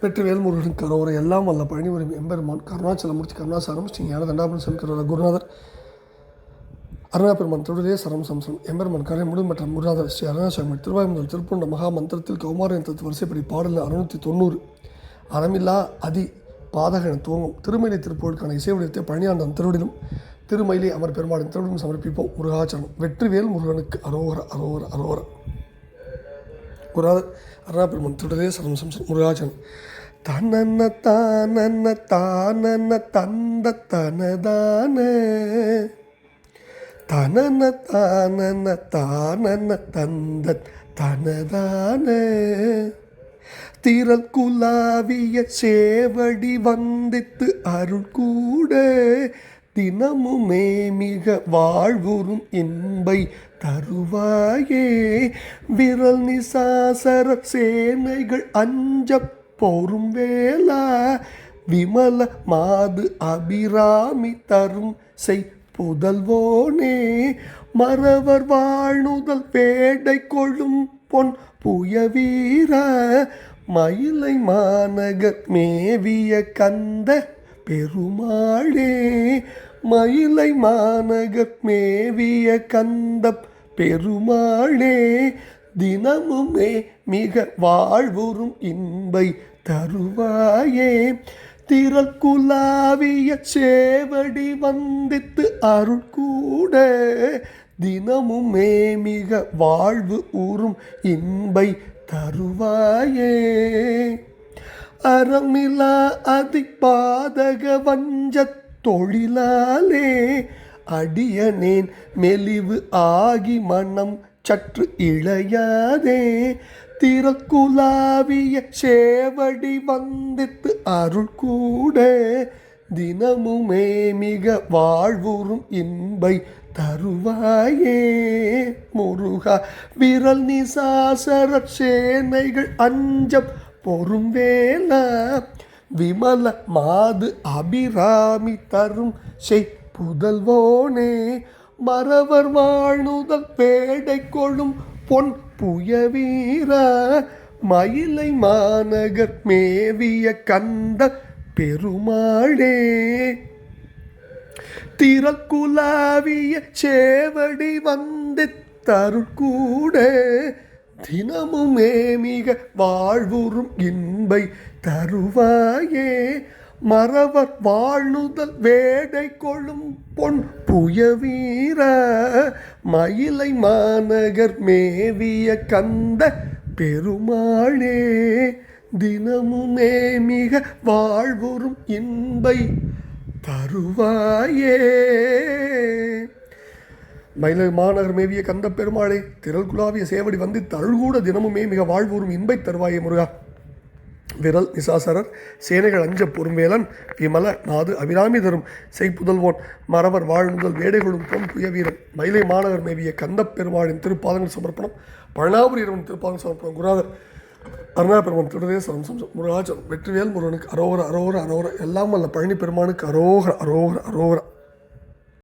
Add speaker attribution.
Speaker 1: வெற்றிவேல் வேல்முருகன் கரோரை எல்லாம் வல்ல பழனி ஒரு எம்பெருமான் கருணாச்சலமூர்த்தி கருணாசாரம் ஸ்ரீ ஞான தண்டாபுரம் சமிக்கிறோர குருநாதர். அருணா பெருமான் தொழிலே சரம் சம்சம் எம்பெருமான் கரை முழுமற்ற முருநாதர் ஸ்ரீ அருணாசாமி திருவாய் திருப்பூண்ட மகா மந்திரத்தில் கௌமார என்ற வரிசைப்படி பாடல் அறுநூற்றி தொண்ணூறு அறமில்லா அதி பாதகன துவங்கும். திருமலை திருப்பூருக்கான இசை வடிவத்தை பழனியாண்டம் திருவடிலும் திருமயிலை அமர் பெருமாளின் திருவிடம் சமர்ப்பிப்போம். முருகாச்சலம் வெற்றிவேல் முருகனுக்கு அரோகர அரோகர அரோகர. குராதர் அருணாபெருமன் திருடதே சரம் சம்சம் முருகாச்சன் தன்னன்ன தானன்ன தானன்ன தந்த தனதான. தனன தானன்ன தானன்ன தந்த தனதான. திரள் குலாவிய சேவடி வந்தித்து அருள் கூட தினமுமே மிக வாழ்வுறும் இன்பை தருவாயே. விரல் நிசாசர சேனைகள் அஞ்ச போரும் வேளா. விமல மாது அபிராமி தரும் செய் புதல்வோனே. மறவர் வாழ்நுதல் பேடை கொள்ளும் பொன் புயவீர. மயிலை மாநகர் மேவிய கந்த பெருமாளே மயிலை மாநகர் மேவிய கந்த பெருமாளே தினமுமே மிக வாழ்வுறும் இன்பை தருவாயே. திரள் குலாவிய சேவடி வந்தித்து அருள் கூட தினமுமே மிக வாழ்வு ஊறும் இன்பை தருவாயே. அறமில அதிபாதக வஞ்சத் தொழிலாலே அடியனேன் மெலிவு ஆகி மனம் சற்று இளையாதே திறக்குலாவிய சேவடி வந்தித்து அருள் கூட தினமுமே மிக வாழ்வுறும் இன்பை தருவாயே. முருகா விரல் நிசாசர சேனைகள் அஞ்சம் பொறும் வேலா விமல மாது அபிராமி தரும் செய் புதல்வோனே. மறவர் வாழ்நுதல் பேடை கொழும் பொன் புயவீர. மயிலை மாநகர் மேவிய கந்த பெருமாளே. திறக்குலாவிய சேவடி வந்து தருக்கூட தினமுமே மிக வாழ்வுறும் இன்பை தருவாயே. மறவர் வாழ்நுதல் வேடை கொள்ளும் பொன் புயவீர. மயிலை மாநகர் மேவிய கந்த பெருமாளே. தினமுமே மிக வாழ்வுறும் இன்பை தருவாயே. மயிலை மாநகர் மேவிய கந்த பெருமாளே திரள் குலாவிய சேவடி வந்து தழுகூட தினமுமே மிக வாழ்வூறும் இன்பை தருவாயே முருகா. விரல் நிசாசரர் சேனைகள் அஞ்ச பொறும்வேலன் விமல நாது அபிராமி தரும் செய்புதல்வோன் மறவர் வாழ்முதல் வேடைகளும் பொன் புய வீரன். மயிலை மாநகர் மேவிய கந்தப் பெருமாளின் திருப்பாதங்கள் சமர்ப்பணம் பழனாபுரி இரவன் திருப்பாதங்கள் சமர்ப்பணம் குராதர் அருணா பெருமான் திருடதே சம்சம் முருகாச்சலம் வெற்றிவேல் முருகனுக்கு அரோகர அரோகர அரோகர. எல்லாம் வல்ல பழனி பெருமானுக்கு அரோகர அரோகர அரோகர.